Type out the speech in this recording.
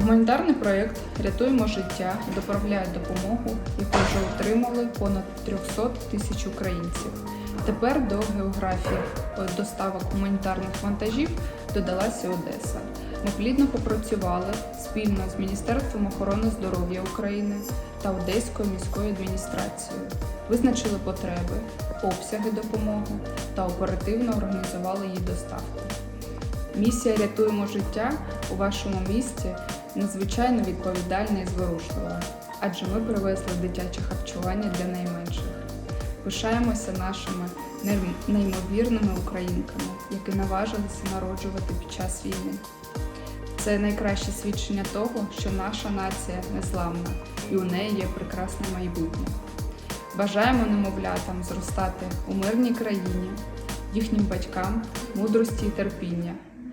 Гуманітарний проєкт Рятуємо життя доправляє допомогу, яку вже отримали понад 300 тисяч українців. Тепер до географії доставок гуманітарних вантажів додалася Одеса. Ми плідно попрацювали спільно з Міністерством охорони здоров'я України та Одеською міською адміністрацією, визначили потреби, обсяги допомоги та оперативно організували її доставку. Місія Рятуємо життя у вашому місті надзвичайно відповідальна і зворушлива, адже ми привезли дитяче харчування для найменших. Пишаємося нашими неймовірними українками, які наважилися народжувати під час війни. Це найкраще свідчення того, що наша нація незламна і у неї є прекрасне майбутнє. Бажаємо немовлятам зростати у мирній країні, їхнім батькам мудрості і терпіння,